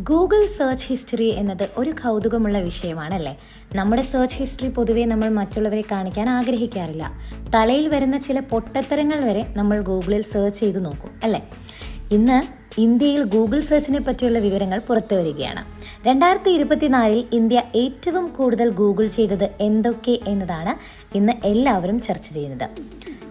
Google search history എന്നത് ഒരു കൗതുകമുള്ള വിഷയമാണല്ലേ? നമ്മുടെ സെർച്ച് ഹിസ്റ്ററി പൊതുവെ നമ്മൾ മറ്റുള്ളവരെ കാണിക്കാൻ ആഗ്രഹിക്കാറില്ല. തലയിൽ വരുന്ന ചില പൊട്ടത്തരങ്ങൾ വരെ നമ്മൾ ഗൂഗിളിൽ സെർച്ച് ചെയ്ത് നോക്കും അല്ലേ? ഇന്ന് ഇന്ത്യയിൽ ഗൂഗിൾ സെർച്ചിനെ പറ്റിയുള്ള വിവരങ്ങൾ പുറത്തു വരികയാണ്. രണ്ടായിരത്തി ഇരുപത്തിനാലിൽ ഇന്ത്യ ഏറ്റവും കൂടുതൽ ഗൂഗിൾ ചെയ്തത് എന്തൊക്കെ എന്നതാണ് ഇന്ന് എല്ലാവരും ചർച്ച ചെയ്യുന്നത്.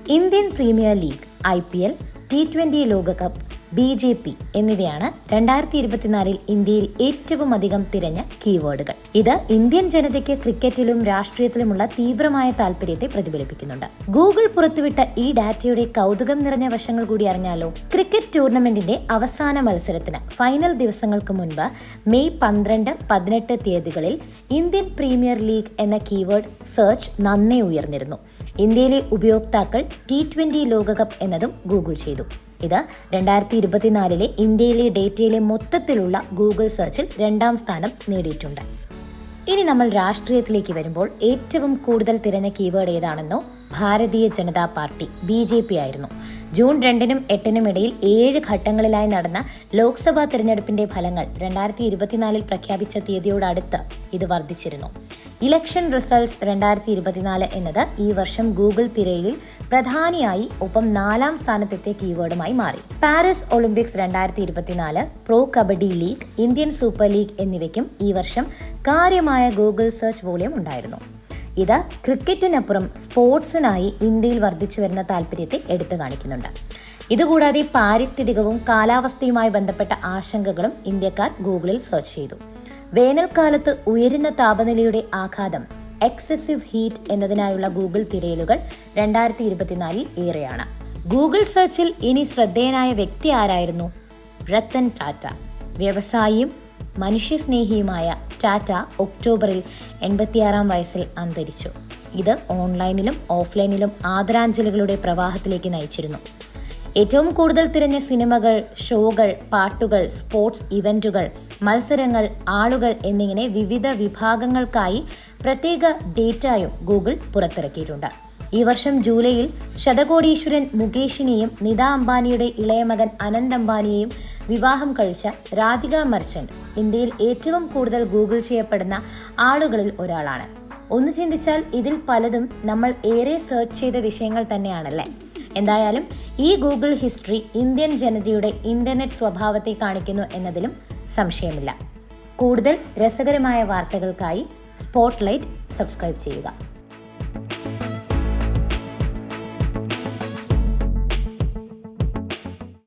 Indian premier league I P L T twenty ലോകകപ്പ് ബി ജെ പി എന്നിവയാണ് രണ്ടായിരത്തി ഇരുപത്തിനാലിൽ ഇന്ത്യയിൽ ഏറ്റവും അധികം തിരഞ്ഞ കീവേഡുകൾ. ഇത് ഇന്ത്യൻ ജനതയ്ക്ക് ക്രിക്കറ്റിലും രാഷ്ട്രീയത്തിലുമുള്ള തീവ്രമായ താല്പര്യത്തെ പ്രതിഫലിപ്പിക്കുന്നുണ്ട്. ഗൂഗിൾ പുറത്തുവിട്ട ഈ ഡാറ്റയുടെ കൗതുകം നിറഞ്ഞ വശങ്ങൾ കൂടി അറിഞ്ഞാലോ? ക്രിക്കറ്റ് ടൂർണമെന്റിന്റെ അവസാന മത്സരത്തിന് ഫൈനൽ ദിവസങ്ങൾക്ക് മുൻപ് മെയ് പന്ത്രണ്ട് പതിനെട്ട് തീയതികളിൽ ഇന്ത്യൻ പ്രീമിയർ ലീഗ് എന്ന കീവേഡ് സെർച്ച് നന്നേ ഉയർന്നിരുന്നു. ഇന്ത്യയിലെ ഉപയോക്താക്കൾ ടി ട്വന്റി ലോകകപ്പ് എന്നതും ഗൂഗിൾ ചെയ്തു. ഇത് രണ്ടായിരത്തി ഇരുപത്തിനാലിലെ ഇന്ത്യയിലെ ഡേറ്റയിലെ മൊത്തത്തിലുള്ള ഗൂഗിൾ സെർച്ചിൽ രണ്ടാം സ്ഥാനം നേടിയിട്ടുണ്ട്. ഇനി നമ്മൾ രാഷ്ട്രീയത്തിലേക്ക് വരുമ്പോൾ ഏറ്റവും കൂടുതൽ തിരഞ്ഞ keyword ഏതാണെന്നോ Bharatiya Janata party B J P ആയിരുന്നു. ജൂൺ രണ്ടിനും എട്ടിനും ഇടയിൽ ഏഴ് ഘട്ടങ്ങളിലായി നടന്ന ലോക്സഭാ തിരഞ്ഞെടുപ്പിന്റെ ഫലങ്ങൾ രണ്ടായിരത്തി ഇരുപത്തിനാലിൽ പ്രഖ്യാപിച്ച തീയതിയോടടുത്ത് ഇത് വർദ്ധിച്ചിരുന്നു. ഇലക്ഷൻ റിസൾട്ട്സ് രണ്ടായിരത്തി ഇരുപത്തിനാല് എന്നത് ഈ വർഷം ഗൂഗിൾ തിരയലിൽ പ്രധാനിയായി ഒപ്പം നാലാം സ്ഥാനത്തെത്തിയ കീവേഡുമായി മാറി. പാരീസ് ഒളിമ്പിക്സ് രണ്ടായിരത്തി ഇരുപത്തിനാല് pro kabaddi league Indian super league എന്നിവയ്ക്കും ഈ വർഷം കാര്യമായ ഗൂഗിൾ സെർച്ച് വോളിയം ഉണ്ടായിരുന്നു. ഇത് ക്രിക്കറ്റിനപ്പുറം സ്പോർട്സിനായി ഇന്ത്യയിൽ വർദ്ധിച്ചു വരുന്ന താല്പര്യത്തെ എടുത്തു കാണിക്കുന്നുണ്ട്. ഇതുകൂടാതെ പാരിസ്ഥിതികവും കാലാവസ്ഥയുമായി ബന്ധപ്പെട്ട ആശങ്കകളും ഇന്ത്യക്കാർ ഗൂഗിളിൽ സെർച്ച് ചെയ്തു. വേനൽക്കാലത്ത് ഉയരുന്ന താപനിലയുടെ ആഘാതം എക്സസീവ് ഹീറ്റ് എന്നതിനായുള്ള ഗൂഗിൾ തിരയലുകൾ രണ്ടായിരത്തി ഇരുപത്തിനാലിൽ ഏറെയാണ്. ഗൂഗിൾ സെർച്ചിൽ ഇനി ശ്രദ്ധേയനായ വ്യക്തി ആരായിരുന്നു? രത്തൻ ടാറ്റ. വ്യവസായിയും മനുഷ്യസ്നേഹിയുമായ ടാറ്റ ഒക്ടോബറിൽ എൺപത്തിയാറാം വയസ്സിൽ അന്തരിച്ചു. ഇത് ഓൺലൈനിലും ഓഫ്ലൈനിലും ആദരാഞ്ജലികളുടെ പ്രവാഹത്തിലേക്ക് നയിച്ചിരുന്നു. ഏറ്റവും കൂടുതൽ തിരഞ്ഞ സിനിമകൾ ഷോകൾ പാട്ടുകൾ സ്പോർട്സ് ഇവന്റുകൾ മത്സരങ്ങൾ ആളുകൾ എന്നിങ്ങനെ വിവിധ വിഭാഗങ്ങൾക്കായി പ്രത്യേക ഡേറ്റയും ഗൂഗിൾ പുറത്തിറക്കിയിട്ടുണ്ട്. ഈ വർഷം ജൂലൈയിൽ ശതകോടീശ്വരൻ മുകേഷിനെയും നിത അംബാനിയുടെ ഇളയ മകൻ അനന്ത് അംബാനിയെയും വിവാഹം കഴിച്ച രാധിക മർച്ചന്റ് ഇന്ത്യയിൽ ഏറ്റവും കൂടുതൽ ഗൂഗിൾ ചെയ്യപ്പെടുന്ന ആളുകളിൽ ഒരാളാണ്. ഒന്ന് ചിന്തിച്ചാൽ ഇതിൽ പലതും നമ്മൾ ഏറെ സെർച്ച് ചെയ്ത വിഷയങ്ങൾ തന്നെയാണല്ലേ? എന്തായാലും ഈ ഗൂഗിൾ ഹിസ്റ്ററി ഇന്ത്യൻ ജനതയുടെ ഇന്റർനെറ്റ് സ്വഭാവത്തെ കാണിക്കുന്നു എന്നതിലും സംശയമില്ല. കൂടുതൽ രസകരമായ വാർത്തകൾക്കായി സ്പോട്ട്ലൈറ്റ് സബ്സ്ക്രൈബ് ചെയ്യുക.